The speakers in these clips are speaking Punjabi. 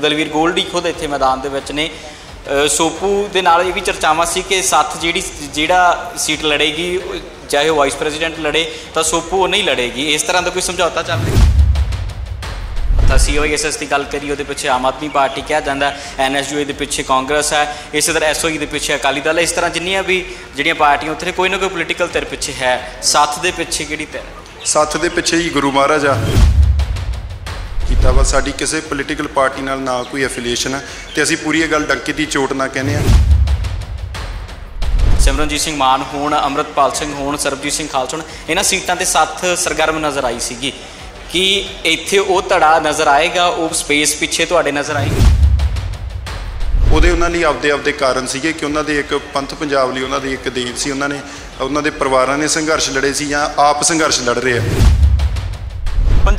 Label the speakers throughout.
Speaker 1: ਦਲਵੀਰ ਗੋਲਡੀ ਖੁਦ ਇੱਥੇ ਮੈਦਾਨ ਦੇ ਵਿੱਚ ਨੇ। ਸੋਪੂ ਦੇ ਨਾਲ ਇਹ ਵੀ ਚਰਚਾਵਾਂ ਸੀ ਕਿ ਸੱਤ ਜਿਹੜੀ ਜਿਹੜਾ ਸੀਟ ਲੜੇਗੀ, ਚਾਹੇ ਉਹ ਵਾਈਸ ਪ੍ਰੈਜ਼ੀਡੈਂਟ ਲੜੇ, ਤਾਂ ਸੋਪੂ ਉਹ ਨਹੀਂ ਲੜੇਗੀ। ਇਸ ਤਰ੍ਹਾਂ ਦਾ ਕੋਈ ਸਮਝੌਤਾ ਚੱਲ ਰਿਹਾ? ਤਾਂ ਸੀਓਐਸਐਸ ਦੀ ਗੱਲ ਕਰੀ ਉਹਦੇ ਪਿੱਛੇ ਆਮ ਆਦਮੀ ਪਾਰਟੀ ਕਿਹਾ ਜਾਂਦਾ ਐਨਐਸਯੂ ਦੇ ਪਿੱਛੇ ਕਾਂਗਰਸ ਹੈ, ਇਸੇ ਤਰ੍ਹਾਂ ਐਸਓਈ ਦੇ ਪਿੱਛੇ ਅਕਾਲੀ ਦਲ ਹੈ। ਇਸ ਤਰ੍ਹਾਂ ਜਿੰਨੀਆਂ ਵੀ ਜਿਹੜੀਆਂ ਪਾਰਟੀਆਂ ਉੱਥੇ ਕੋਈ ਨਾ ਕੋਈ ਪੋਲੀਟੀਕਲ ਧਿਰ ਪਿੱਛੇ ਹੈ। ਸੱਤ ਦੇ ਪਿੱਛੇ ਕਿਹੜੀ ਧਿਰ ਹੈ?
Speaker 2: ਸੱਥ ਦੇ ਪਿੱਛੇ ਹੀ ਗੁਰੂ ਮਹਾਰਾਜ ਆ। ਕੀਤਾ ਵਾ। ਸਾਡੀ ਕਿਸੇ ਪੋਲੀਟੀਕਲ ਪਾਰਟੀ ਨਾਲ ਨਾ ਕੋਈ ਐਫੀਲੀਏਸ਼ਨ ਹੈ ਤੇ ਅਸੀਂ ਪੂਰੀ ਇਹ ਗੱਲ ਡੰਕੇ ਦੀ ਚੋਟ ਨਾ ਕਹਿੰਦੇ ਆ
Speaker 1: ਸਿਮਰਨਜੀਤ ਸਿੰਘ ਮਾਨ ਹੋਣ ਅੰਮ੍ਰਿਤਪਾਲ ਸਿੰਘ ਹੋਣ ਸਰਬਜੀਤ ਸਿੰਘ ਖਾਲਸਾ ਹੋਣ ਇਹਨਾਂ ਸੀਟਾਂ ਤੇ ਸੱਤ ਸਰਗਰਮ ਨਜ਼ਰ ਆਈ ਸੀਗੀ। ਕਿ ਇੱਥੇ ਉਹ ਧੜਾ ਨਜ਼ਰ ਆਏਗਾ ਉਹ ਸਪੇਸ ਪਿੱਛੇ ਤੁਹਾਡੇ ਨਜ਼ਰ ਆਏਗੀ?
Speaker 2: ਉਹਦੇ ਉਹਨਾਂ ਲਈ ਆਪਦੇ ਆਪਦੇ ਕਾਰਨ ਸੀਗੇ ਕਿ ਉਹਨਾਂ ਦੇ ਇੱਕ ਪੰਥ ਪੰਜਾਬ ਲਈ ਉਹਨਾਂ ਦੀ ਇੱਕ ਦੇਣ ਸੀ ਉਹਨਾਂ ਨੇ ਉਹਨਾਂ ਦੇ ਪਰਿਵਾਰਾਂ ਨੇ ਸੰਘਰਸ਼ ਲੜੇ ਸੀ ਜਾਂ ਆਪ ਸੰਘਰਸ਼ ਲੜ ਰਹੇ ਆ।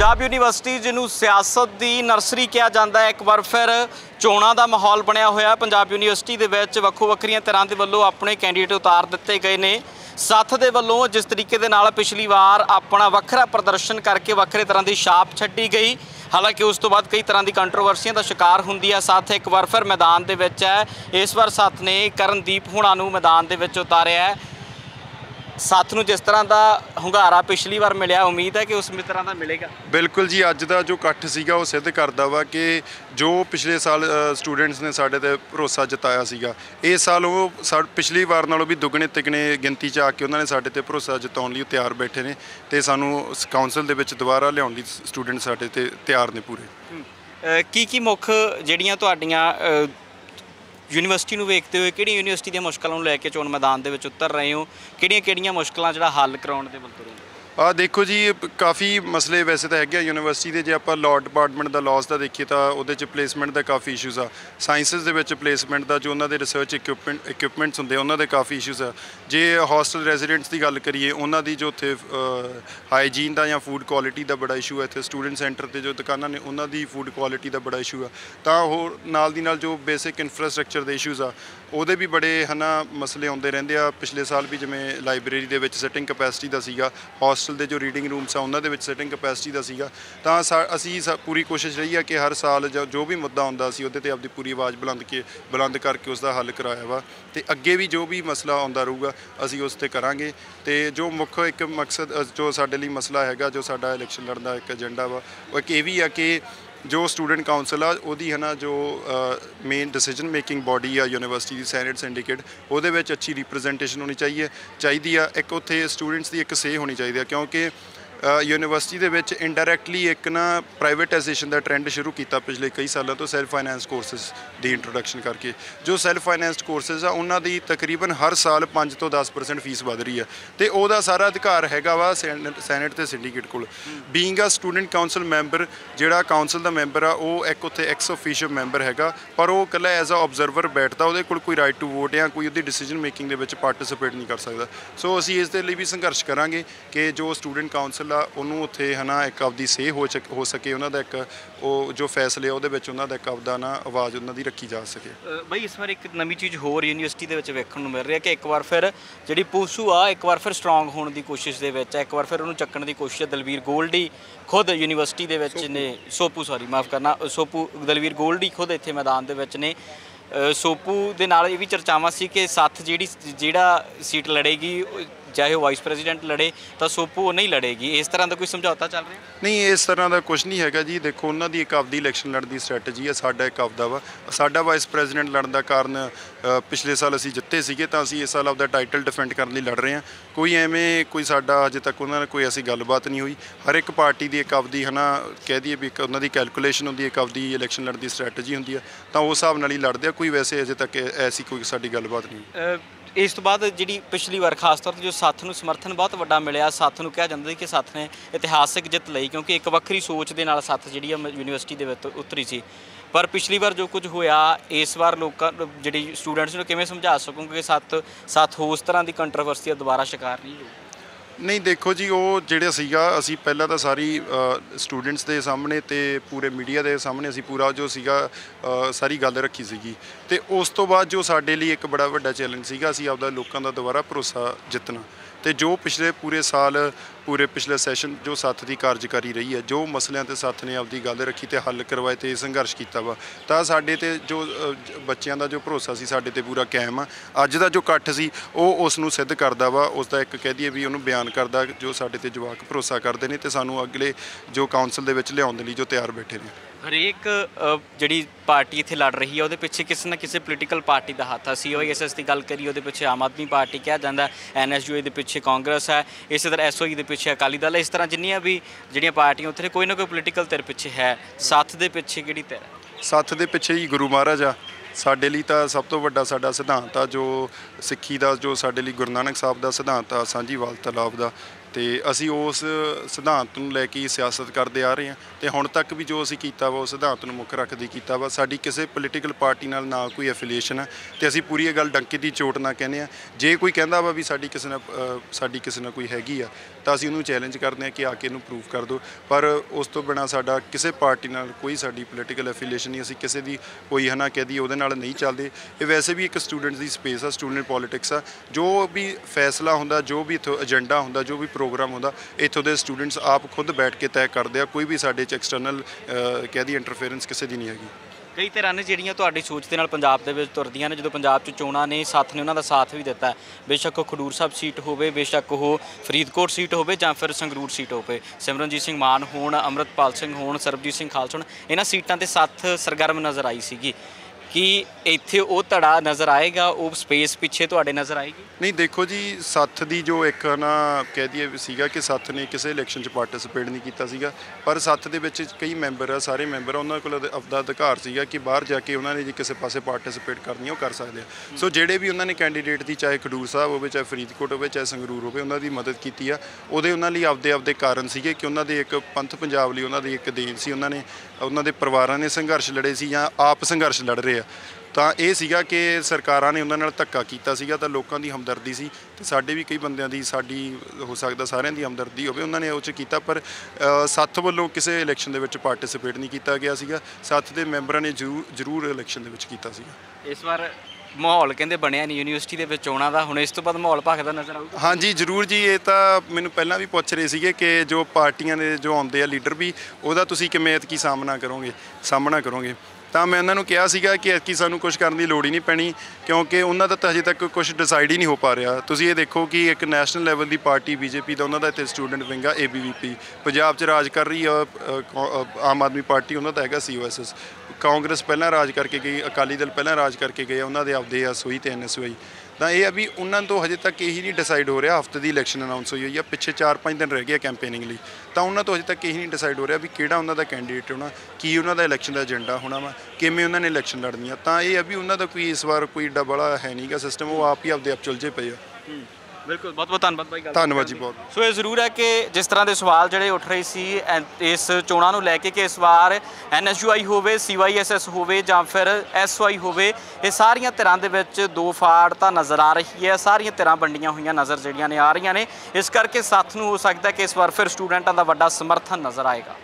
Speaker 1: ਪੰਜਾਬ ਯੂਨੀਵਰਸਿਟੀ ਜਿਹਨੂੰ ਸਿਆਸਤ ਦੀ ਨਰਸਰੀ ਕਿਹਾ ਜਾਂਦਾ ਹੈ, ਇੱਕ ਵਾਰ ਫਿਰ ਚੋਣਾਂ ਦਾ ਮਾਹੌਲ ਬਣਿਆ ਹੋਇਆ ਪੰਜਾਬ ਯੂਨੀਵਰਸਿਟੀ ਦੇ ਵਿੱਚ ਵੱਖੋ ਵੱਖਰੀਆਂ ਤਰ੍ਹਾਂ ਦੇ ਵੱਲੋਂ ਆਪਣੇ ਕੈਂਡੀਡੇਟ ਉਤਾਰ ਦਿੱਤੇ ਗਏ ਨੇ। ਸੱਥ ਦੇ ਵੱਲੋਂ ਜਿਸ ਤਰੀਕੇ ਦੇ ਨਾਲ ਪਿਛਲੀ ਵਾਰ ਆਪਣਾ ਵੱਖਰਾ ਪ੍ਰਦਰਸ਼ਨ ਕਰਕੇ ਵੱਖਰੇ ਤਰ੍ਹਾਂ ਦੀ ਛਾਪ ਛੱਡੀ ਗਈ, ਹਾਲਾਂਕਿ ਉਸ ਤੋਂ ਬਾਅਦ ਕਈ ਤਰ੍ਹਾਂ ਦੀ ਕੰਟਰੋਵਰਸੀਆਂ ਦਾ ਸ਼ਿਕਾਰ ਹੁੰਦੀ ਹੈ। ਸਾਥ ਇੱਕ ਵਾਰ ਫਿਰ ਮੈਦਾਨ ਦੇ ਵਿੱਚ ਹੈ। ਇਸ ਵਾਰ ਸਾਥ ਨੇ ਕਰਨਦੀਪ ਹੁਣਾਂ ਨੂੰ ਮੈਦਾਨ ਦੇ ਵਿੱਚ ਉਤਾਰਿਆ ਹੈ। ਸਾਥ ਨੂੰ ਜਿਸ ਤਰ੍ਹਾਂ ਦਾ ਹੁੰਗਾਰਾ ਪਿਛਲੀ ਵਾਰ ਮਿਲਿਆ ਉਮੀਦ ਹੈ ਕਿ ਉਸ ਤਰ੍ਹਾਂ ਦਾ ਮਿਲੇਗਾ?
Speaker 2: ਬਿਲਕੁਲ ਜੀ ਅੱਜ ਦਾ ਜੋ ਇਕੱਠ ਸੀਗਾ ਉਹ ਸਿੱਧ ਕਰਦਾ ਵਾ ਕਿ ਜੋ ਪਿਛਲੇ ਸਾਲ ਸਟੂਡੈਂਟਸ ਨੇ ਸਾਡੇ ਤੇ ਭਰੋਸਾ ਜਤਾਇਆ ਸੀਗਾ ਇਸ ਸਾਲ ਉਹ ਪਿਛਲੀ ਵਾਰ ਨਾਲੋਂ ਵੀ ਦੁੱਗਣੇ ਤਿੱਗਣੇ ਗਿਣਤੀ 'ਚ ਆ ਕੇ ਉਹਨਾਂ ਨੇ ਸਾਡੇ ਤੇ ਭਰੋਸਾ ਜਤਾਉਣ ਲਈ ਤਿਆਰ ਬੈਠੇ ਨੇ ਤੇ ਸਾਨੂੰ ਕਾਉਂਸਲ ਦੇ ਵਿੱਚ ਦੁਬਾਰਾ ਲਿਆਉਣ ਲਈ ਸਟੂਡੈਂਟ ਸਾਡੇ ਤੇ ਤਿਆਰ ਨੇ ਪੂਰੇ।
Speaker 1: ਕੀ ਕੀ ਮੁੱਖ ਜਿਹੜੀਆਂ ਤੁਹਾਡੀਆਂ ਯੂਨੀਵਰਸਿਟੀ ਨੂੰ ਵੇਖਦੇ ਹੋਏ ਕਿਹੜੀ ਯੂਨੀਵਰਸਿਟੀ ਦੀਆਂ ਮੁਸ਼ਕਲਾਂ ਨੂੰ ਲੈ ਕੇ ਚੋਣ ਮੈਦਾਨ ਦੇ ਵਿੱਚ ਉਤਰ ਰਹੇ ਹੋ ਕਿਹੜੀਆਂ ਕਿਹੜੀਆਂ ਮੁਸ਼ਕਲਾਂ ਜਿਹੜਾ ਹੱਲ ਕਰਾਉਣ ਦੇ ਵੱਲ ਤੁਰੇ ਹੋ?
Speaker 2: ਆ ਦੇਖੋ ਜੀ ਕਾਫੀ ਮਸਲੇ ਵੈਸੇ ਤਾਂ ਹੈਗੇ ਆ ਯੂਨੀਵਰਸਿਟੀ ਦੇ, ਜੇ ਆਪਾਂ ਲਾਅ ਡਿਪਾਰਟਮੈਂਟ ਦਾ ਲਾਸ ਦਾ ਦੇਖੀਏ ਤਾਂ ਉਹਦੇ ਚ ਪਲੇਸਮੈਂਟ ਦਾ ਕਾਫੀ ਇਸ਼ੂਜ਼ ਆ। ਸਾਇੰਸਸ ਦੇ ਵਿੱਚ ਪਲੇਸਮੈਂਟ ਦਾ, ਜੋ ਉਹਨਾਂ ਦੇ ਰਿਸਰਚ ਇਕਵਿਪਮੈਂਟ ਇਕਵਿਪਮੈਂਟਸ ਹੁੰਦੇ ਆ, ਉਹਨਾਂ ਦੇ ਕਾਫੀ ਇਸ਼ੂਜ਼ ਆ। ਜੇ ਹਾਸਟਲ ਰੈਜ਼ੀਡੈਂਟਸ ਦੀ ਗੱਲ ਕਰੀਏ, ਉਹਨਾਂ ਦੀ ਜੋ ਉੱਥੇ ਹਾਈਜੀਨ ਦਾ ਜਾਂ ਫੂਡ ਕੁਆਲਿਟੀ ਦਾ ਬੜਾ ਇਸ਼ੂ ਹੈ ਇੱਥੇ ਸਟੂਡੈਂਟ ਸੈਂਟਰ ਤੇ ਜੋ ਦੁਕਾਨਾਂ ਨੇ, ਉਹਨਾਂ ਦੀ ਫੂਡ ਕੁਆਲਿਟੀ ਦਾ ਬੜਾ ਇਸ਼ੂ ਆ। ਤਾਂ ਹੋਰ ਨਾਲ ਦੀ ਨਾਲ ਜੋ ਬੇਸਿਕ ਇਨਫਰਾਸਟ੍ਰਕਚਰ ਦੇ ਇਸ਼ੂਜ਼ ਆ, ਉਹਦੇ ਵੀ ਬੜੇ ਹਨਾ ਮਸਲੇ ਆਉਂਦੇ ਰਹਿੰਦੇ ਆ। ਪਿਛਲੇ ਸਾਲ ਵੀ ਜਿਵੇਂ ਲਾਇਬ੍ਰੇਰੀ ਦੇ ਵਿੱਚ ਸਿਟਿੰਗ ਕਪੈਸਿਟੀ ਦਾ ਸੀਗਾ ਹਾਸਟਲ ਦੇ ਜੋ ਰੀਡਿੰਗ ਰੂਮਸ ਆ, ਉਹਨਾਂ ਦੇ ਵਿੱਚ ਸਿਟਿੰਗ ਕੈਪੈਸਿਟੀ ਦਾ ਸੀਗਾ। ਤਾਂ ਸਾ- ਅਸੀਂ ਸ- ਪੂਰੀ ਕੋਸ਼ਿਸ਼ ਰਹੀ ਆ ਕਿ ਹਰ ਸਾਲ ਜੋ ਵੀ ਮੁੱਦਾ ਹੁੰਦਾ ਸੀ, ਉਹਦੇ ਤੇ ਆਪਦੀ ਪੂਰੀ ਆਵਾਜ਼ ਬੁਲੰਦ ਕੇ, ਬੁਲੰਦ ਕਰਕੇ ਉਸ ਦਾ ਹੱਲ ਕਰਾਇਆ ਵਾ। ਤੇ ਅੱਗੇ ਵੀ ਜੋ ਵੀ ਮਸਲਾ ਆਉਂਦਾ ਰਹੂਗਾ, ਅਸੀਂ ਉਸ ਤੇ ਕਰਾਂਗੇ। ਤੇ ਜੋ ਮੁੱਖ ਇੱਕ ਮਕਸਦ ਜੋ ਸਾਡੇ ਲਈ ਮਸਲਾ ਹੈਗਾ, ਜੋ ਸਾਡਾ ਇਲੈਕਸ਼ਨ ਲੜਨ ਦਾ ਇੱਕ ਏਜੰਡਾ ਵਾ, ਉਹ ਇੱਕ ਇਹ ਵੀ ਆ ਕਿ ਜੋ ਸਟੂਡੈਂਟ ਕਾਉਂਸਲ ਆ, ਉਹਦੀ ਹੈ ਨਾ ਜੋ ਮੇਨ ਡਿਸੀਜਨ ਮੇਕਿੰਗ ਬਾਡੀ ਆ ਯੂਨੀਵਰਸਿਟੀ ਦੀ ਸੈਨੇਟ ਸਿੰਡੀਕੇਟ ਉਹਦੇ ਵਿੱਚ ਅੱਛੀ ਰਿਪਰੈਜ਼ੈਂਟੇਸ਼ਨ ਹੋਣੀ ਚਾਹੀਏ, ਚਾਹੀਦੀ ਆ। ਇੱਕ ਉੱਥੇ ਸਟੂਡੈਂਟਸ ਦੀ ਇੱਕ ਸੇ ਹੋਣੀ ਚਾਹੀਦੀ ਆ, ਕਿਉਂਕਿ ਯੂਨੀਵਰਸਿਟੀ ਦੇ ਵਿੱਚ ਇਨਡਾਇਰੈਕਟਲੀ ਇੱਕ ਨਾ ਪ੍ਰਾਈਵੇਟਾਈਜੇਸ਼ਨ ਦਾ ਟ੍ਰੈਂਡ ਸ਼ੁਰੂ ਕੀਤਾ ਪਿਛਲੇ ਕਈ ਸਾਲਾਂ ਤੋਂ ਸੈਲਫ ਫਾਈਨੈਂਸ ਕੋਰਸਸ ਦੀ ਇੰਟਰੋਡਕਸ਼ਨ ਕਰਕੇ। ਜੋ ਸੈਲਫ ਫਾਈਨੈਂਸਡ ਕੋਰਸਸ ਆ, ਉਹਨਾਂ ਦੀ ਤਕਰੀਬਨ ਹਰ ਸਾਲ 5 ਤੋਂ 10% ਫੀਸ ਵਧ ਰਹੀ ਹੈ ਤੇ ਉਹਦਾ ਸਾਰਾ ਅਧਿਕਾਰ ਹੈਗਾ ਵਾ ਸੈਨੇਟ ਤੇ ਸਿੰਡੀਕੇਟ ਕੋਲ। Being a student council member ਜਿਹੜਾ ਕਾਉਂਸਲ ਦਾ ਮੈਂਬਰ ਆ, ਉਹ ਇੱਕ ਉੱਥੇ ਐਕਸ ਅਫੀਸ਼ੀਅਲ ਮੈਂਬਰ ਹੈਗਾ, ਪਰ ਉਹ ਇਕੱਲਾ ਐਜ਼ ਅ ਆਬਜ਼ਰਵਰ ਬੈਠਦਾ, ਉਹਦੇ ਕੋਲ ਕੋਈ ਰਾਈਟ ਟੂ ਵੋਟ ਜਾਂ ਕੋਈ ਉਹਦੀ ਡਿਸੀਜਨ ਮੇਕਿੰਗ ਦੇ ਵਿੱਚ ਪਾਰਟਿਸਿਪੇਟ ਨਹੀਂ ਕਰ ਸਕਦਾ। ਸੋ ਅਸੀਂ ਇਸ ਦੇ ਲਈ ਵੀ ਸੰਘਰਸ਼ ਕਰਾਂਗੇ ਕਿ ਜੋ ਸਟੂਡੈਂਟ ਕਾਉਂਸਲ ਆ ਉਹਨੂੰ ਉੱਥੇ ਹਨਾ ਇੱਕ ਆਪਦੀ ਸੇਹ ਹੋ ਸਕ- ਹੋ ਸਕੇ, ਉਹਨਾਂ ਦਾ ਇੱਕ ਉਹ ਜੋ ਫੈਸਲੇ ਆ ਉਹਦੇ ਵਿੱਚ ਉਹਨਾਂ ਦਾ ਇੱਕ ਆਪਦਾ ਨਾ ਆਵਾਜ਼ ਉਹਨਾਂ ਦੀ ਰੱਖੀ ਜਾ ਸਕੇ।
Speaker 1: ਬਈ ਇਸ ਵਾਰ ਇੱਕ ਨਵੀਂ ਚੀਜ਼ ਹੋਰ ਯੂਨੀਵਰਸਿਟੀ ਦੇ ਵਿੱਚ ਵੇਖਣ ਨੂੰ ਮਿਲ ਰਹੀ ਹੈ ਕਿ ਇੱਕ ਵਾਰ ਫਿਰ ਜਿਹੜੀ ਪੂਸੂ ਆ, ਇੱਕ ਵਾਰ ਫਿਰ ਸਟਰੋਂਗ ਹੋਣ ਦੀ ਕੋਸ਼ਿਸ਼ ਦੇ ਵਿੱਚ ਹੈ ਇੱਕ ਵਾਰ ਫਿਰ ਉਹਨੂੰ ਚੱਕਣ ਦੀ ਕੋਸ਼ਿਸ਼ ਹੈ ਦਲਵੀਰ ਗੋਲਡੀ ਖੁਦ ਯੂਨੀਵਰਸਿਟੀ ਦੇ ਵਿੱਚ ਨੇ, ਸੋਪੂ ਸੌਰੀ ਮਾਫ ਕਰਨਾ ਸੋਪੂ, ਦਲਵੀਰ ਗੋਲਡੀ ਖੁਦ ਇੱਥੇ ਮੈਦਾਨ ਦੇ ਵਿੱਚ ਨੇ। ਸੋਪੂ ਦੇ ਨਾਲ ਇਹ ਵੀ ਚਰਚਾਵਾਂ ਸੀ ਕਿ ਸੱਤ ਜਿਹੜੀ, ਜਿਹੜਾ ਸੀਟ ਲੜੇਗੀ ਚਾਹੇ ਉਹ ਵਾਈਸ ਪ੍ਰੈਜ਼ੀਡੈਂਟ ਲੜੇ ਤਾਂ ਸੋਪੂ ਉਹ ਨਹੀਂ ਲੜੇਗੀ। ਇਸ ਤਰ੍ਹਾਂ ਦਾ ਕੋਈ ਸਮਝੌਤਾ ਚੱਲ ਰਿਹਾ?
Speaker 2: ਨਹੀਂ ਇਸ ਤਰ੍ਹਾਂ ਦਾ ਕੁਝ ਨਹੀਂ ਹੈਗਾ ਜੀ। ਦੇਖੋ ਉਹਨਾਂ ਦੀ ਇੱਕ ਆਪਦੀ ਇਲੈਕਸ਼ਨ ਲੜਨ ਦੀ ਸਟ੍ਰੈਟਜੀ ਹੈ ਸਾਡਾ ਇੱਕ ਆਪਦਾ ਵਾ। ਸਾਡਾ ਵਾਈਸ ਪ੍ਰੈਜ਼ੀਡੈਂਟ ਲੜਨ ਦਾ ਕਾਰਨ ਪਿਛਲੇ ਸਾਲ ਅਸੀਂ ਜਿੱਤੇ ਸੀਗੇ ਤਾਂ ਅਸੀਂ ਇਸ ਸਾਲ ਆਪਦਾ ਟਾਈਟਲ ਡਿਫੈਂਡ ਕਰਨ ਲਈ ਲੜ ਰਹੇ ਹਾਂ। ਕੋਈ ਐਵੇਂ ਕੋਈ ਸਾਡਾ ਅਜੇ ਤੱਕ ਉਹਨਾਂ ਨਾਲ ਕੋਈ ਐਸੀ ਗੱਲਬਾਤ ਨਹੀਂ ਹੋਈ। ਹਰ ਇੱਕ ਪਾਰਟੀ ਦੀ ਇੱਕ ਆਪਦੀ ਹਨਾ ਕਹਿ ਦਈਏ ਵੀ ਇੱਕ ਉਹਨਾਂ ਦੀ ਕੈਲਕੂਲੇਸ਼ਨ ਹੁੰਦੀ ਹੈ ਇੱਕ ਆਪਦੀ ਇਲੈਕਸ਼ਨ ਲੜਨ ਦੀ ਸਟ੍ਰੈਟਜੀ ਹੁੰਦੀ ਹੈ ਤਾਂ ਉਸ ਹਿਸਾਬ ਨਾਲ ਹੀ ਲੜਦੇ ਆ। ਕੋਈ ਵੈਸੇ ਅਜੇ ਤੱਕ ਐਸੀ ਕੋਈ ਸਾਡੀ ਗੱਲਬਾਤ ਨਹੀਂ
Speaker 1: ਇਸ ਤੋਂ ਬਾਅਦ ਜਿਹੜੀ ਪਿਛਲੀ ਵਾਰ ਖਾਸ ਤੌਰ ਤੇ ਜੋ ਸੱਥ ਨੂੰ ਸਮਰਥਨ ਬਹੁਤ ਵੱਡਾ ਮਿਲਿਆ। ਸੱਥ ਨੂੰ ਕਿਹਾ ਜਾਂਦਾ ਸੀ ਕਿ ਸੱਥ ਨੇ ਇਤਿਹਾਸਕ ਜਿੱਤ ਲਈ, ਕਿਉਂਕਿ ਇੱਕ ਵੱਖਰੀ ਸੋਚ ਦੇ ਨਾਲ ਸੱਥ ਜਿਹੜੀ ਆ, ਮ- ਯੂਨੀਵਰਸਿਟੀ ਦੇ ਵਿੱਚ ਉਤਰੀ ਸੀ। ਪਰ ਪਿਛਲੀ ਵਾਰ ਜੋ ਕੁਝ ਹੋਇਆ, ਇਸ ਵਾਰ ਲੋਕਾਂ ਨੂੰ- ਜਿਹੜੀ ਸਟੂਡੈਂਟਸ ਨੂੰ ਕਿਵੇਂ ਸਮਝਾ ਸਕੋਗੇ ਕਿ ਸੱਥ ਸੱਥ ਉਸ ਤਰ੍ਹਾਂ ਦੀ ਕੰਟਰੋਵਰਸੀ ਦਾ ਦੁਬਾਰਾ ਸ਼ਿਕਾਰ ਨਹੀਂ ਹੋਊ
Speaker 2: ਨਹੀਂ, ਦੇਖੋ ਜੀ, ਉਹ ਜਿਹੜਾ ਸੀਗਾ, ਅਸੀਂ ਪਹਿਲਾਂ ਤਾਂ ਸਾਰੀ ਸਟੂਡੈਂਟਸ ਦੇ ਸਾਹਮਣੇ ਤੇ ਪੂਰੇ ਮੀਡੀਆ ਦੇ ਸਾਹਮਣੇ ਅਸੀਂ ਪੂਰਾ ਜੋ ਸੀਗਾ ਸਾਰੀ ਗੱਲ ਰੱਖੀ ਸੀਗੀ। ਤੇ ਉਸ ਤੋਂ ਬਾਅਦ ਜੋ ਸਾਡੇ ਲਈ ਇੱਕ ਬੜਾ ਵੱਡਾ ਚੈਲੰਜ ਸੀਗਾ, ਅਸੀਂ ਆਪਦਾ ਲੋਕਾਂ ਦਾ ਦੁਬਾਰਾ ਭਰੋਸਾ ਜਿੱਤਣਾ। ਤੇ ਜੋ ਪਿਛਲੇ ਪੂਰੇ ਸਾਲ ਪੂਰੇ ਪਿਛਲੇ ਸੈਸ਼ਨ ਜੋ ਸੱਥ ਦੀ ਕਾਰਜਕਾਰੀ ਰਹੀ ਹੈ, ਜੋ ਮਸਲਿਆਂ ਤੇ ਸੱਥ ਨੇ ਆਪਦੀ ਗੱਲ ਰੱਖੀ ਤੇ ਹੱਲ ਕਰਵਾਏ ਤੇ ਸੰਘਰਸ਼ ਕੀਤਾ ਵਾ, ਤਾਂ ਸਾਡੇ ਤੇ ਜੋ ਬੱਚਿਆਂ ਦਾ ਜੋ ਭਰੋਸਾ ਸੀ ਸਾਡੇ ਤੇ ਪੂਰਾ ਕਾਇਮ ਆ। ਅੱਜ ਦਾ ਜੋ ਇਕੱਠ ਸੀ, ਉਹ ਉਸ ਨੂੰ ਸਿੱਧ ਕਰਦਾ ਵਾ, ਉਸ ਦਾ ਇੱਕ ਕਹਿ ਦਈਏ ਵੀ ਉਹਨੂੰ ਬਿਆਨ ਕਰਦਾ, ਜੋ ਸਾਡੇ ਤੇ ਜਵਾਕ ਭਰੋਸਾ ਕਰਦੇ ਨੇ ਤੇ ਸਾਨੂੰ ਅਗਲੇ ਜੋ ਕਾਉਂਸਲ ਦੇ ਵਿੱਚ ਲਿਆਉਣ ਦੇ ਲਈ ਜੋ ਤਿਆਰ ਬੈਠੇ ਨੇ।
Speaker 1: ਹਰੇਕ ਜਿਹੜੀ ਪਾਰਟੀ ਇੱਥੇ ਲੜ ਰਹੀ ਹੈ, ਉਹਦੇ ਪਿੱਛੇ ਕਿਸੇ ਨਾ ਕਿਸੇ ਪੋਲੀਟੀਕਲ ਪਾਰਟੀ ਦਾ ਹੱਥ ਹੈ ਸੀਓਐਸਐਸ ਦੀ ਗੱਲ ਕਰੀ ਉਹਦੇ ਪਿੱਛੇ ਆਮ ਆਦਮੀ ਪਾਰਟੀ ਕਿਹਾ ਜਾਂਦਾ ਐਨਐਸਯੂ ਦੇ ਪਿੱਛੇ ਕਾਂਗਰਸ ਹੈ, ਇਸੇ ਤਰ੍ਹਾਂ ਐਸਓਈ ਦੇ ਪਿੱਛੇ ਅਕਾਲੀ ਦਲ ਹੈ। ਇਸ ਤਰ੍ਹਾਂ ਜਿੰਨੀਆਂ ਵੀ ਜਿਹੜੀਆਂ ਪਾਰਟੀਆਂ ਉੱਥੇ ਨੇ, ਕੋਈ ਨਾ ਕੋਈ ਪੋਲੀਟੀਕਲ ਧਿਰ ਪਿੱਛੇ ਹੈ। ਸੱਥ ਦੇ ਪਿੱਛੇ ਕਿਹੜੀ ਧਿਰ ਹੈ?
Speaker 2: ਸੱਥ ਦੇ ਪਿੱਛੇ ਹੀ ਗੁਰੂ ਮਹਾਰਾਜ ਆ। ਸਾਡੇ ਲਈ ਤਾਂ ਸਭ ਤੋਂ ਵੱਡਾ ਸਾਡਾ ਸਿਧਾਂਤ ਆ ਜੋ ਸਿੱਖੀ ਦਾ ਜੋ ਸਾਡੇ ਲਈ ਗੁਰੂ ਨਾਨਕ ਸਾਹਿਬ ਦਾ ਸਿਧਾਂਤ ਆ ਸਾਂਝੀਵਾਲਤਾ ਲਾਭ ਦਾ। ਤੇ ਅਸੀਂ ਉਸ ਸਿਧਾਂਤ ਨੂੰ ਲੈ ਕੇ ਸਿਆਸਤ ਕਰਦੇ ਆ ਰਹੇ ਹਾਂ ਤੇ ਹੁਣ ਤੱਕ ਵੀ ਜੋ ਅਸੀਂ ਕੀਤਾ ਵਾ, ਉਹ ਸਿਧਾਂਤ ਨੂੰ ਮੁੱਖ ਰੱਖਦੇ ਕੀਤਾ ਵਾ। ਸਾਡੀ ਕਿਸੇ ਪੋਲੀਟੀਕਲ ਪਾਰਟੀ ਨਾਲ ਨਾ ਕੋਈ ਐਫੀਲੀਏਸ਼ਨ ਆ ਤੇ ਅਸੀਂ ਪੂਰੀ ਇਹ ਗੱਲ ਡੰਕੇ ਦੀ ਚੋਟ ਨਾ ਕਹਿੰਦੇ ਆ। ਜੇ ਕੋਈ ਕਹਿੰਦਾ ਵਾ ਵੀ ਸਾਡੀ ਕਿਸੇ ਨਾਲ ਸਾਡੀ ਕਿਸੇ ਨਾਲ ਕੋਈ ਹੈਗੀ ਆ, ਤਾਂ ਅਸੀਂ ਉਹਨੂੰ ਚੈਲੰਜ ਕਰਦੇ ਆ ਕਿ ਆ ਕੇ ਇਹਨੂੰ ਪ੍ਰੂਫ ਕਰ ਦਿਓ। ਪਰ ਉਸ ਤੋਂ ਬਿਨਾ ਸਾਡਾ ਕਿਸੇ ਪਾਰਟੀ ਨਾਲ ਕੋਈ ਸਾਡੀ ਪੋਲੀਟੀਕਲ ਐਫੀਲੀਏਸ਼ਨ ਨਹੀਂ, ਅਸੀਂ ਕਿਸੇ ਦੀ ਕੋਈ ਹਨਾ ਕਹਦੀ ਉਹਦੇ ਨਾਲ ਨਹੀਂ ਚੱਲਦੇ। ਇਹ ਵੈਸੇ ਵੀ ਇੱਕ ਸਟੂਡੈਂਟਸ ਦੀ ਸਪੇਸ ਆ ਸਟੂਡੈਂਟ ਪੋਲਿਟਿਕਸ ਆ। ਜੋ ਵੀ ਫੈਸਲਾ ਹੁੰਦਾ, ਜੋ ਵੀ ਇੱਥੋਂ ਏਜੰਡਾ ਹੁੰਦਾ, ਜੋ ਵੀ ਪ੍ਰੋਗਰਾਮ ਹੁੰਦਾ, ਇੱਥੋਂ ਦੇ ਸਟੂਡੈਂਟਸ ਆਪ ਖੁਦ ਬੈਠ ਕੇ ਤੈਅ ਕਰਦੇ ਆ, ਕੋਈ ਵੀ ਸਾਡੇ ਚ ਐਕਸਟਰਨਲ ਕਹਦੀ ਇੰਟਰਫੇਰੈਂਸ ਕਿਸੇ ਦੀ ਨਹੀਂ ਹੈਗੀ।
Speaker 1: ਕਈ ਤਰ੍ਹਾਂ ਨੇ ਜਿਹੜੀਆਂ ਤੁਹਾਡੀ ਸੋਚ ਦੇ ਨਾਲ ਪੰਜਾਬ ਦੇ ਵਿੱਚ ਤੁਰਦੀਆਂ ਨੇ, ਜਦੋਂ ਪੰਜਾਬ 'ਚ ਚੋਣਾਂ ਨੇ, ਸਾਥ ਨੇ ਉਹਨਾਂ ਦਾ ਸਾਥ ਵੀ ਦਿੱਤਾ ਬੇਸ਼ੱਕ ਉਹ ਖਡੂਰ ਸਾਹਿਬ ਸੀਟ ਹੋਵੇ, ਬੇਸ਼ੱਕ ਉਹ ਫਰੀਦਕੋਟ ਸੀਟ ਹੋਵੇ ਜਾਂ ਫਿਰ ਸੰਗਰੂਰ ਸੀਟ ਹੋਵੇ। ਸਿਮਰਨਜੀਤ ਸਿੰਘ ਮਾਨ ਹੋਣ, ਅੰਮ੍ਰਿਤਪਾਲ ਸਿੰਘ ਹੋਣ, ਸਰਬਜੀਤ ਸਿੰਘ ਖਾਲਸਾ ਹੋਣ, ਇਹਨਾਂ ਸੀਟਾਂ ਤੇ ਸਾਥ ਸਰਗਰਮ ਨਜ਼ਰ ਆਈ ਸੀਗੀ। ਕਿ ਇੱਥੇ ਉਹ ਧੜਾ ਨਜ਼ਰ ਆਏਗਾ, ਉਹ ਸਪੇਸ ਪਿੱਛੇ ਤੁਹਾਡੇ ਨਜ਼ਰ ਆਏਗੀ?
Speaker 2: ਨਹੀਂ, ਦੇਖੋ ਜੀ, ਸੱਥ ਦੀ ਜੋ ਇੱਕ ਨਾ ਕਹਿ ਦਈਏ ਸੀਗਾ ਕਿ ਸੱਥ ਨੇ ਕਿਸੇ ਇਲੈਕਸ਼ਨ 'ਚ ਪਾਰਟਿਸਿਪੇਟ ਨਹੀਂ ਕੀਤਾ ਸੀਗਾ। ਪਰ ਸੱਥ ਦੇ ਵਿੱਚ ਕਈ ਮੈਂਬਰ ਆ, ਸਾਰੇ ਮੈਂਬਰ ਆ, ਉਹਨਾਂ ਕੋਲ ਆਪਦਾ ਅਧਿਕਾਰ ਸੀਗਾ ਕਿ ਬਾਹਰ ਜਾ ਕੇ ਉਹਨਾਂ ਨੇ ਜੇ ਕਿਸੇ ਪਾਸੇ ਪਾਰਟਿਸਿਪੇਟ ਕਰਨੀ ਉਹ ਕਰ ਸਕਦੇ ਆ। ਸੋ ਜਿਹੜੇ ਵੀ ਉਹਨਾਂ ਨੇ ਕੈਂਡੀਡੇਟ ਦੀ, ਚਾਹੇ ਖਡੂਰ ਸਾਹਿਬ ਹੋਵੇ, ਚਾਹੇ ਫਰੀਦਕੋਟ ਹੋਵੇ, ਚਾਹੇ ਸੰਗਰੂਰ ਹੋਵੇ, ਉਹਨਾਂ ਦੀ ਮਦਦ ਕੀਤੀ ਆ। ਉਹਦੇ ਉਹਨਾਂ ਲਈ ਆਪਦੇ ਆਪਦੇ ਕਾਰਨ ਸੀਗੇ ਕਿ ਉਹਨਾਂ ਦੇ ਇੱਕ ਪੰਥ ਪੰਜਾਬ ਲਈ ਉਹਨਾਂ ਦੀ ਇੱਕ ਦੇਣ ਸੀ। ਉਹਨਾਂ ਨੇ, ਉਹਨਾਂ ਦੇ ਪਰਿਵਾਰਾਂ ਨੇ ਸੰਘਰਸ਼ ਲੜੇ ਸੀ ਜਾਂ ਆਪ ਸੰਘਰਸ਼ ਲੜ ਰਹੇ ਆ। ਤਾਂ ਇਹ ਸੀਗਾ ਕਿ ਸਰਕਾਰਾਂ ਨੇ ਉਹਨਾਂ ਨਾਲ ਧੱਕਾ ਕੀਤਾ ਸੀਗਾ ਤਾਂ ਲੋਕਾਂ ਦੀ ਹਮਦਰਦੀ ਸੀ ਤੇ ਸਾਡੇ ਵੀ ਕਈ ਬੰਦਿਆਂ ਦੀ ਸਾਡੀ ਹੋ ਸਕਦਾ ਸਾਰਿਆਂ ਦੀ ਹਮਦਰਦੀ ਹੋਵੇ ਉਹਨਾਂ ਨੇ ਉਹ ਚ ਕੀਤਾ ਪਰ ਸੱਥ ਵੱਲੋਂ ਕਿਸੇ ਇਲੈਕਸ਼ਨ ਦੇ ਵਿੱਚ ਪਾਰਟਿਸਿਪੇਟ ਨਹੀਂ ਕੀਤਾ ਗਿਆ ਸੀਗਾ। ਸੱਥ ਦੇ ਮੈਂਬਰਾਂ ਨੇ ਜ਼ਰੂਰ ਇਲੈਕਸ਼ਨ ਦੇ ਵਿੱਚ ਕੀਤਾ ਸੀਗਾ।
Speaker 1: ਇਸ ਵਾਰ ਮਾਹੌਲ ਕਹਿੰਦੇ ਬਣਿਆ ਨਹੀਂ ਯੂਨੀਵਰਸਿਟੀ ਦੇ ਵਿੱਚ ਚੋਣਾਂ ਦਾ ਹੁਣ ਇਸ ਤੋਂ ਬਾਅਦ ਮਾਹੌਲ ਭਖਦਾ ਨਜ਼ਰ ਆਊਗਾ।
Speaker 2: ਹਾਂਜੀ ਜ਼ਰੂਰ ਜੀ ਇਹ ਤਾਂ ਮੈਨੂੰ ਪਹਿਲਾਂ ਵੀ ਪੁੱਛ ਰਹੇ ਸੀਗੇ ਕਿ ਜੋ ਪਾਰਟੀਆਂ ਦੇ ਜੋ ਆਉਂਦੇ ਆ ਲੀਡਰ ਵੀ ਉਹਦਾ ਤੁਸੀਂ ਕਿਵੇਂ ਕੀ ਸਾਹਮਣਾ ਕਰੋਗੇ ਸਾਹਮਣਾ ਕਰੋਗੇ। ਤਾਂ ਮੈਂ ਉਹਨਾਂ ਨੂੰ ਕਿਹਾ ਸੀਗਾ ਕਿ ਐਤਕੀ ਸਾਨੂੰ ਕੁਝ ਕਰਨ ਦੀ ਲੋੜ ਹੀ ਨਹੀਂ ਪੈਣੀ, ਕਿਉਂਕਿ ਉਹਨਾਂ ਦਾ ਤਾਂ ਹਜੇ ਤੱਕ ਕੁਝ ਡਿਸਾਈਡ ਹੀ ਨਹੀਂ ਹੋ ਪਾ ਰਿਹਾ। ਤੁਸੀਂ ਇਹ ਦੇਖੋ ਕਿ ਇੱਕ ਨੈਸ਼ਨਲ ਲੈਵਲ ਦੀ ਪਾਰਟੀ ਬੀਜੇਪੀ ਦਾ, ਉਹਨਾਂ ਦਾ ਇੱਥੇ ਸਟੂਡੈਂਟ ਵਿੰਗ ਆ ਏਬੀਵੀਪੀ ਪੰਜਾਬ 'ਚ ਰਾਜ ਕਰ ਰਹੀ ਆ ਆਮ ਆਦਮੀ ਪਾਰਟੀ, ਉਹਨਾਂ ਦਾ ਹੈਗਾ ਸੀਓਐਸਐਸ ਕਾਂਗਰਸ ਪਹਿਲਾਂ ਰਾਜ ਕਰਕੇ ਗਈ, ਅਕਾਲੀ ਦਲ ਪਹਿਲਾਂ ਰਾਜ ਕਰਕੇ ਗਏ ਉਹਨਾਂ ਦੇ ਆਪਦੇ ਆ, ਸੋਈ ਤੇ ਐਨਐਸਯੂਆਈ ਤਾਂ ਇਹ ਆ ਵੀ ਉਹਨਾਂ ਤੋਂ ਹਜੇ ਤੱਕ ਇਹੀ ਨਹੀਂ ਡਿਸਾਈਡ ਹੋ ਰਿਹਾ, ਹਫ਼ਤੇ ਦੀ ਇਲੈਕਸ਼ਨ ਅਨਾਉਂਸ ਹੋਈ ਹੋਈ ਆ, ਪਿੱਛੇ 4-5 ਦਿਨ ਰਹਿ ਗਏ ਕੈਂਪੇਨਿੰਗ ਲਈ। ਤਾਂ ਉਹਨਾਂ ਤੋਂ ਹਜੇ ਤੱਕ ਇਹੀ ਨਹੀਂ ਡਿਸਾਈਡ ਹੋ ਰਿਹਾ ਵੀ ਕਿਹੜਾ ਉਹਨਾਂ ਦਾ ਕੈਂਡੀਡੇਟ ਹੋਣਾ, ਕੀ ਉਹਨਾਂ ਦਾ ਇਲੈਕਸ਼ਨ ਦਾ ਏਜੰਡਾ ਹੋਣਾ ਵਾ, ਕਿਵੇਂ ਉਹਨਾਂ ਨੇ ਇਲੈਕਸ਼ਨ ਲੜਨੀ ਆ ਤਾਂ ਇਹ ਆ ਵੀ ਉਹਨਾਂ ਦਾ ਕੋਈ ਇਸ ਵਾਰ ਕੋਈ ਏਡਾ ਬੜਾ ਹੈ ਨਹੀਂਗਾ ਸਿਸਟਮ ਉਹ ਆਪ ਹੀ ਆਪਦੇ ਆਪ ਚੁਲਝੇ ਪਏ ਆ।
Speaker 1: ਬਿਲਕੁਲ ਬਹੁਤ ਬਹੁਤ ਧੰਨਵਾਦ ਬਾਈ ਗੱਲ
Speaker 2: ਧੰਨਵਾਦ ਜੀ ਬਹੁਤ।
Speaker 1: ਸੋ ਇਹ ਜ਼ਰੂਰ ਹੈ ਕਿ ਜਿਸ ਤਰ੍ਹਾਂ ਦੇ ਸਵਾਲ ਜਿਹੜੇ ਉੱਠ ਰਹੇ ਸੀ ਐਨ- ਇਸ ਚੋਣਾਂ ਨੂੰ ਲੈ ਕੇ ਕਿ ਇਸ ਵਾਰ ਐਨਐਸਯੂਆਈ ਹੋਵੇ ਸੀਵਾਈਐਸਐਸ ਹੋਵੇ ਜਾਂ ਫਿਰ ਐਸਵਾਈ ਹੋਵੇ ਇਹ ਸਾਰੀਆਂ ਧਿਰਾਂ ਦੇ ਵਿੱਚ ਦੋ ਫਾੜ ਤਾਂ ਨਜ਼ਰ ਆ ਰਹੀ ਹੈ। ਸਾਰੀਆਂ ਧਿਰਾਂ ਵੰਡੀਆਂ ਹੋਈਆਂ ਨਜ਼ਰ ਜਿਹੜੀਆਂ ਨੇ ਆ ਰਹੀਆਂ ਨੇ। ਇਸ ਕਰਕੇ ਸਾਥ ਨੂੰ ਹੋ ਸਕਦਾ ਕਿ ਇਸ ਵਾਰ ਫਿਰ ਸਟੂਡੈਂਟਾਂ ਦਾ ਵੱਡਾ ਸਮਰਥਨ ਨਜ਼ਰ ਆਏਗਾ।